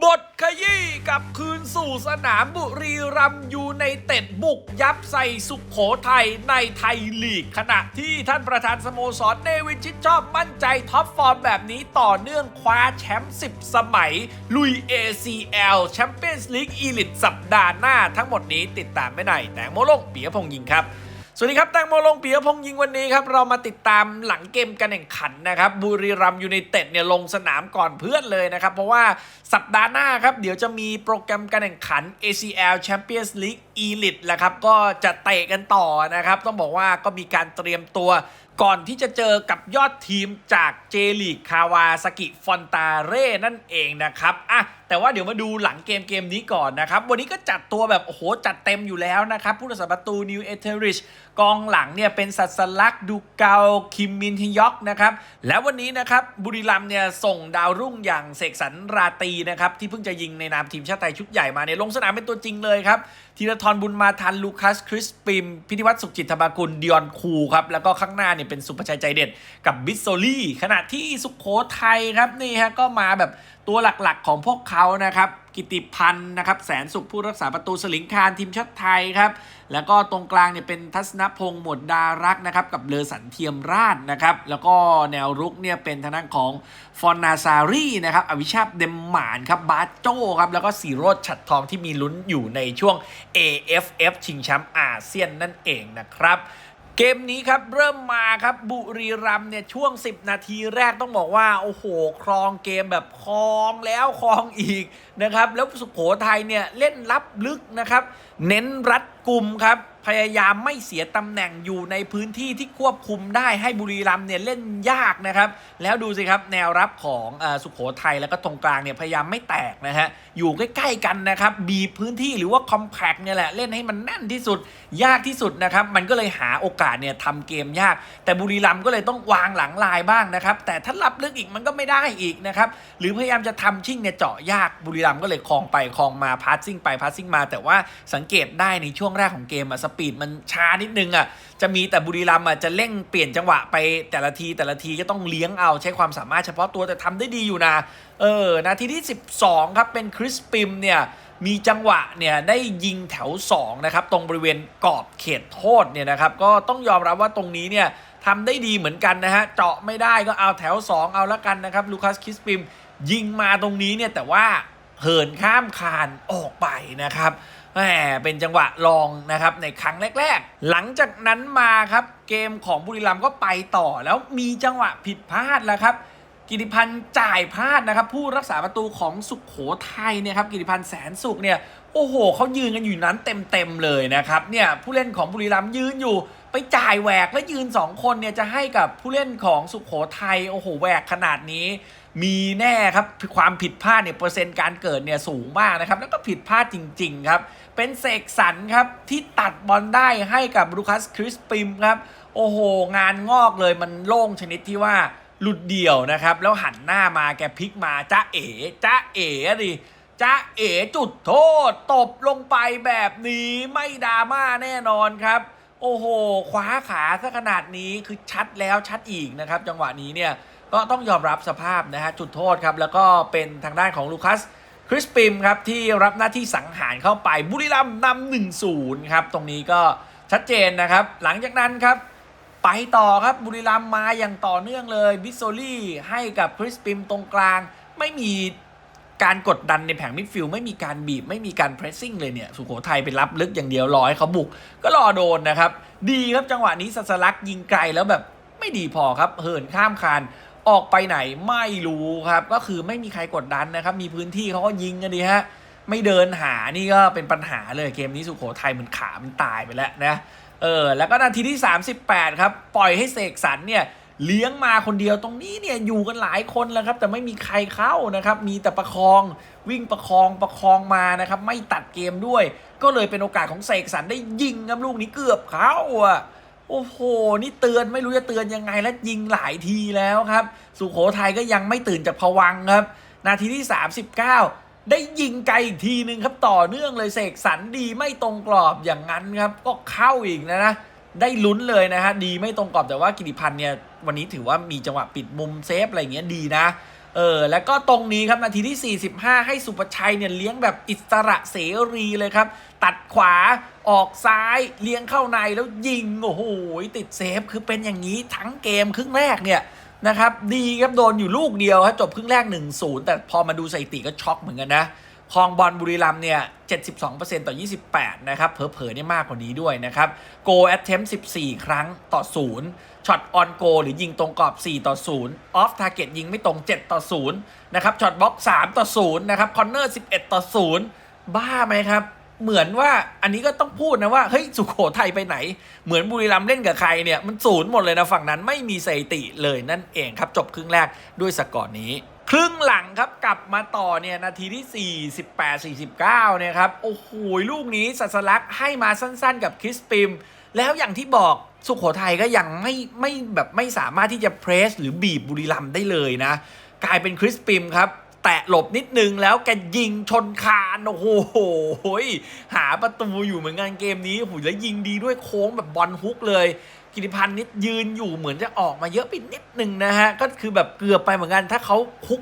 บทขยี้กับคืนสู่สนามบุรีรัมยูในเต็ดบุกยับใส่สุขโขทัยในไทยลีก ขณะที่ท่านประธานสโมสรเนวินชิดชอบมั่นใจท็อปฟอร์มแบบนี้ต่อเนื่องคว้าแชมป์10 สมัย ลุย ACL แชมเปี้ยนส์ลีกอีลิตสัปดาห์หน้าทั้งหมดนี้ติดตามไม่ไหนแตงโมลงเปียพงษ์ยิงครับ สวัสดีครับแตงโมลงเปียพงยิงวันนี้ครับเรามาติดตามหลังเกมการแข่งขันนะครับบุรีรัมย์ยูไนเต็ดเนี่ยลงสนามก่อนเพื่อนเลยนะครับเพราะว่าสัปดาห์หน้าครับเดี๋ยวจะมีโปรแกรมการแข่งขัน ACL Champions League Elite แหละครับก็จะเตะกันต่อนะครับต้องบอกว่าก็มีการเตรียมตัว ก่อนที่จะเจอกับยอดทีมจากเจลีกคาวาสกิฟอนตาเร่นั่นเองนะครับอะแต่ว่าเดี๋ยวมาดูหลังเกมเกมนี้ก่อนนะครับ วันนี้ก็จัดตัวแบบ โอ้โห จัดเต็มอยู่แล้วนะครับผู้รักษาประตูนิวเอเทอริชกองหลังเนี่ยเป็นสัสลักดูเกาคิมมินฮิยอกนะครับ แล้ววันนี้นะครับบุรีรัมเนี่ยส่งดาวรุ่งอย่างเสกสรรราตีนะครับ ที่เพิ่งจะยิงในนามทีมชาติไทยชุดใหญ่มาเนี่ยลงสนามเป็นตัวจริงเลยครับธีรทรบุญมาทันลูคัสคริสปิมพิธิวัตรสุขจิตธรรมกุลดิออนคูครับแล้วก็ข้างหน้าเนี่ยเป็นสุภชัยใจเด็ดกับบิสโซลี่ขณะที่สุขโขทัยครับนี่ฮะก็มาแบบตัวหลักๆของพวกเขานะครับกิติพันธ์นะครับแสนสุขผู้รักษาประตูสลิงคารทีมชาติไทยครับแล้วก็ตรงกลางเนี่ยเป็นทัศนพงศ์หมดดารักนะครับกับเลอสันเทียมราชนะครับแล้วก็แนวรุกเนี่ยเป็นทางด้านของฟอนนาซารีนะครับอวิชาบเดมหมานครับบาโจครับแล้วก็สีโรดฉัดทองที่มีลุ้นอยู่ในช่วง AFF ชิงแชมป์อาเซียนนั่นเองนะครับ เกมนี้ครับเริ่มมาครับบุรีรัมเนี่ยช่วง 10 นาทีแรกต้องบอกว่า โอ้โห ครองเกมแบบครองแล้วครองอีกนะครับ แล้วสุโขทัยเนี่ยเล่นรับลึกนะครับ เน้นรัดกลุ่มครับ พยายามไม่เสียตำแหน่งอยู่ในพื้นที่ที่ควบคุมได้ให้บุรีรัมย์เนี่ยเล่นยากนะครับ แล้วดูสิครับแนวรับของอสุโขทัยแล้วก็ตรงกลางเนี่ยพยายามไม่แตกนะฮะอยู่ใกล้ๆกันนะครับบีพื้นที่หรือว่าคอมแพกเนี่ยแหละเล่นให้มันแน่นที่สุดยากที่สุดนะครับมันก็เลยหาโอกาสเนี่ยทำเกมยาก แต่บุรีรัมย์ก็เลยต้องวางหลังลายบ้างนะครับแต่ถ้ารับลึกอีกมันก็ไม่ได้อีกนะครับหรือพยายามจะทำชิ่งเนี่ยเจาะยากบุรีรัมย์ก็เลยคลองไปคลองมาพาสซิ่งไปพาสซิ่งมา แต่ว่าสังเกตได้ในช่วงแรกของเกมอะสปีดมันช้านิดนึงอะจะมีแต่บุรีรัมย์อะจะเร่งเปลี่ยนจังหวะไปแต่ละทีแต่ละทีก็ต้องเลี้ยงเอาใช้ความสามารถเฉพาะตัวแต่ทำได้ดีอยู่นะเออนาทีที่ 12 ครับเป็นคริสปิมเนี่ยมีจังหวะเนี่ยได้ยิงแถว2นะครับตรงบริเวณกรอบเขตโทษเนี่ยนะครับก็ต้องยอมรับว่าตรงนี้เนี่ยทำได้ดีเหมือนกันนะฮะเจาะไม่ได้ก็เอาแถว 2 เอาละกันนะครับลูคัสคริสปิมยิงมาตรงนี้เนี่ยแต่ว่าเหินข้ามคานออกไปนะครับ แหมเป็นจังหวะลองนะครับในครั้งแรก ๆ หลังจากนั้นมาครับเกมของบุรีรัมย์ก็ไปต่อแล้วมีจังหวะผิดพลาดแล้วครับกิติพันธ์จ่ายพลาดนะครับ ผู้รักษาประตูของสุขโขทัยเนี่ยครับกิติพันธ์แสนสุขเนี่ยโอ้โหเขายืนกันอยู่นั้นเต็มๆเลยนะครับเนี่ยผู้เล่นของบุรีรัมย์ยืนอยู่ ไปจ่ายแหวกแล้วยืน 2 คนเนี่ยจะให้กับผู้เล่นของสุขโขทัยโอ้โหแหวกขนาดนี้ มีแน่ครับความผิดพลาดเนี่ยเปอร์เซ็นต์การเกิดเนี่ยสูงมากนะครับ แล้วก็ผิดพลาดจริง ๆ ครับ เป็นเสกสรรครับ ที่ตัดบอลได้ให้กับลูคัสคริสปิมครับ โอ้โห งานงอกเลยมันโล่งชนิดที่ว่าหลุดเดี่ยวนะครับ แล้วหันหน้ามาแกพลิกมาจ้าเอ๋จ้าเอ๋ดิจ้าเอ๋จุดโทษ ตบลงไปแบบนี้ไม่ดราม่าแน่นอนครับ โอ้โหคว้าขาซะขนาดนี้คือชัดแล้วชัดอีกนะครับ จังหวะนี้เนี่ย ก็ต้องยอมรับสภาพนะฮะจุดโทษครับ แล้วก็เป็นทางด้านของลูคัสคริสปิมครับ ที่รับหน้าที่สังหารเข้าไปบุรีรัมย์นำหนึ่งศูนย์ครับ ตรงนี้ก็ชัดเจนนะครับ หลังจากนั้นครับ ไปต่อครับบุรีรัมย์มาอย่างต่อเนื่องเลยบิสโซลี่ให้กับคริสปิมตรงกลาง ไม่มีการกดดันในแผงมิดฟิลด์ไม่มีการบีบ ไม่มีการเพรสซิ่งเลยเนี่ย สุโขทัยไปรับลึกอย่างเดียวรอให้เขาบุก ก็รอโดนนะครับ ดีครับจังหวะนี้สัสลักยิงไกลแล้วแบบไม่ดีพอครับเหินข้ามคาน ออกไปไหนไม่รู้ครับ ก็คือไม่มีใครกดดันนะครับ มีพื้นที่เขาก็ยิงกันดีฮะ ไม่เดินหานี่ก็เป็นปัญหาเลยเกมนี้สุโขทัยมันขามันตายไปแล้วนะเออแล้วก็นาทีที่ 38 ครับ ปล่อยให้เสกสรรเนี่ยเลี้ยงมาคนเดียวตรงนี้เนี่ยอยู่กันหลายคนแล้วครับ แต่ไม่มีใครเข้านะครับ มีแต่ประคองวิ่งประคองประคองมานะครับ ไม่ตัดเกมด้วย ก็เลยเป็นโอกาสของเสกสรรได้ยิงครับลูกนี้เกือบเข้าอะ โอ้โห นี่เตือนไม่รู้จะเตือนยังไงแล้วยิงหลายทีแล้วครับ สุโขทัยก็ยังไม่ตื่นจากผวังครับ นาทีที่ 39 ได้ยิงไกลอีกทีหนึ่งครับต่อเนื่องเลยเสกสรรดีไม่ตรงกรอบอย่างนั้นครับ ก็เข้าอีกนะนะได้ลุ้นเลยนะฮะดีไม่ตรงกรอบแต่ว่ากิติพันธ์เนี่ยวันนี้ถือว่ามีจังหวะปิดมุมเซฟอะไรเงี้ยดีนะเออแล้วก็ตรงนี้ครับนาทีที่ 45 ให้สุประชัยเนี่ยเลี้ยงแบบอิสระเสรีเลยครับ ตัดขวา ออกซ้ายเลี้ยงเข้าในแล้วยิง โอ้โห ติดเซฟ คือเป็นอย่างนี้ทั้งเกมครึ่งแรกเนี่ยนะครับ ดีครับโดนอยู่ลูกเดียวครับจบครึ่งแรก 1-0 แต่พอมาดูสถิติก็ช็อกเหมือนกันนะคองบอลบุรีรัมย์เนี่ย 72%ต่อ 28 นะครับ เผลอๆเนี่ยมากกว่านี้ด้วยนะครับ โกแอตเทม14 ครั้งต่อ 0 ช็อตออนโกหรือยิงตรงกรอบ 4 ต่อ 0 ออฟทาร์เก็ตยิงไม่ตรง 7 ต่อ 0 นะครับ ช็อตบล็อก 3 ต่อ 0 นะครับ คอนเนอร์ 11 ต่อ 0 บ้าไหมครับ เหมือนว่าอันนี้ก็ต้องพูดนะว่าเฮ้ยสุโขทัยไปไหน เหมือนบุรีรัมย์เล่นกับใครเนี่ยมันศูนย์หมดเลยนะฝั่งนั้นไม่มีสถิติเลยนั่นเองครับ จบครึ่งแรกด้วยสกอร์นี้ ครึ่งหลังครับกลับมาต่อเนี่ยนาทีที่ 48 49เนี่ยครับโอ้โหลูกนี้สัสลักให้มาสั้นๆ กับคริสปิม แล้วอย่างที่บอกสุขโขทัยก็ยังไม่ไม่แบบไม่สามารถที่จะเพรสหรือบีบบุรีรัมย์ได้เลยนะกลายเป็นคริสปิมครับ แตะหลบนิดนึงแล้วแกยิงชนคานโอ้โหหาประตูอยู่เหมือนกันเกมนี้โอ้โหแล้วยิงดีด้วยโค้งแบบบอลฮุกเลยกิติพันธ์นิดยืนอยู่เหมือนจะออกมาเยอะไปนิดนึงนะฮะก็คือแบบเกือบไปเหมือนกันถ้าเขาคุก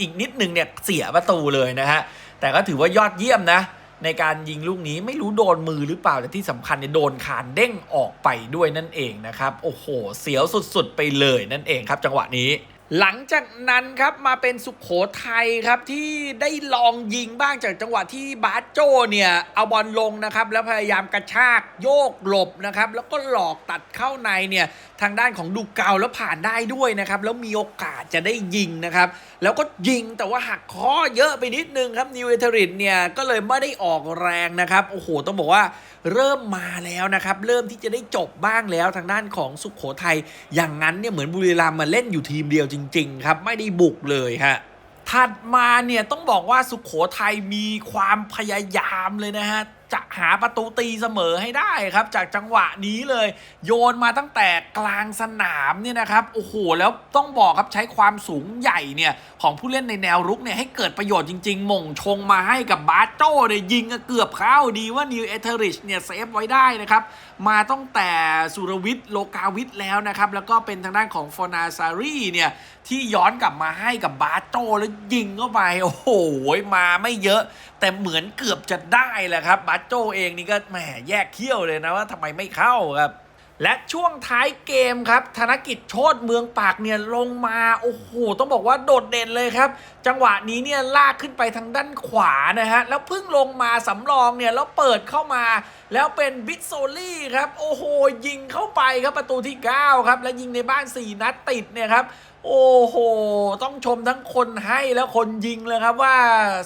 อีกนิดนึงเนี่ยเสียประตูเลยนะฮะแต่ก็ถือว่ายอดเยี่ยมนะ ในการยิงลูกนี้ไม่รู้โดนมือหรือเปล่าแต่ที่สำคัญเนี่ยโดนคานเด้งออกไปด้วยนั่นเองนะครับโอ้โหเสียวสุดๆไปเลยนั่นเองครับ จังหวะนี้ หลังจากนั้นครับมาเป็นสุขโขทัยครับที่ได้ลองยิงบ้างจากจังหวะที่บาสโจเนี่ยเอาบอลลงนะครับแล้วพยายามกระชากโยกหลบนะครับแล้วก็หลอกตัดเข้าในเนี่ยทางด้านของดูเกาแล้วผ่านได้ด้วยนะครับแล้วมีโอกาสจะได้ยิงนะครับแล้วก็ยิงแต่ว่าหักข้อเยอะไปนิดนึงครับนิวเอเทรินเนี่ยก็เลยไม่ได้ออกแรงนะครับโอ้โหต้องบอกว่าเริ่มมาแล้วนะครับเริ่มที่จะได้จบบ้างแล้วทางด้านของสุขโขทัยอย่างนั้นเนี่ยเหมือนบุรีรัมย์มาเล่นอยู่ทีมเดียวจริงๆ ครับ ไม่ได้บุกเลยฮะถัดมาเนี่ยต้องบอกว่าสุขโขทัยมีความพยายามเลยนะฮะ จะหาประตูตีเสมอให้ได้ครับ จากจังหวะนี้เลย โยนมาตั้งแต่กลางสนามเนี่ยนะครับโอ้โหแล้วต้องบอกครับใช้ความสูงใหญ่เนี่ยของผู้เล่นในแนวรุกเนี่ยให้เกิดประโยชน์จริงๆ ม่งชงมาให้กับบาโจ้เนี่ยยิงเกือบเข้าดีว่านิวเอเทอริชเนี่ยเซฟไว้ได้นะครับมาตั้งแต่สุรวิทย์โลกาวิทย์แล้วนะครับแล้วก็เป็นทางด้านของฟอนาซารีเนี่ยที่ย้อนกลับมาให้กับบาโจแล้วยิงเข้าไปโอ้โหมาไม่เยอะ แต่เหมือนเกือบจะได้แหละครับบาโจเองนี่ก็แหมแยกเขี้ยวเลยนะว่าทำไมไม่เข้าครับ และช่วงท้ายเกมครับ ธนกิจโชดเมืองปากเนี่ยลงมา โอ้โห ต้องบอกว่าโดดเด่นเลยครับ จังหวะนี้เนี่ยลากขึ้นไปทางด้านขวานะฮะ แล้วพิ่งลงมาสำรองเนี่ย แล้วเปิดเข้ามา แล้วเป็นบิทโซลี่ครับ โอ้โห ยิงเข้าไปครับประตูที่ 9 ครับ และยิงในบ้าน 4 นัดติดเนี่ยครับ โอ้โห ต้องชมทั้งคนให้และคนยิงเลยครับว่า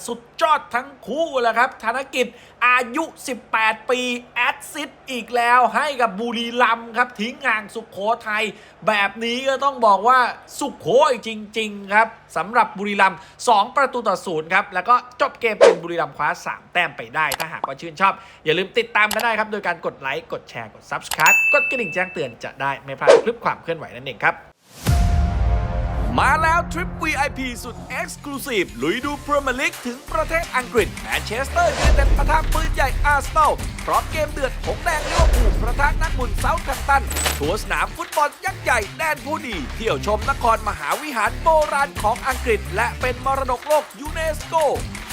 สุดยอดทั้งคู่แหละครับ ธนกิจอายุ 18 ปี แอดซิดอีกแล้วให้กับบุรีรัมครับทิ้งห่างสุขโขทัยแบบนี้ก็ต้องบอกว่าสุขโขยจริง ๆ ครับสำหรับบุรีรัมย์2ประตูต่อศูนย์ครับ แล้วก็จบเกมเป็นบุรีรัมย์คว้า 3 แต้มไปได้ ถ้าหากว่าชื่นชอบ อย่าลืมติดตามกันได้ครับ โดยการกดไลค์กดแชร์กด Subscribe กดกระดิ่งแจ้งเตือนจะได้ไม่พลาดคลิปความเคลื่อนไหวนั่นเองครับ มาแล้วทริป VIP สุด Exclusive ลุยดูพรีเมียร์ลีกถึงประเทศอังกฤษแมนเชสเตอร์ยูไนเต็ดปะทะปืนใหญ่อาร์เซนอลพร้อมเกมเดือดหงแดงลิเวอร์พูลประทะนักบุญเซาท์แฮมตัน ทัวร์สนามฟุตบอลยักษ์ใหญ่แดนผู้ดี เที่ยวชมนครมหาวิหารโบราณของอังกฤษ และเป็นมรดกโลกยูเนสโก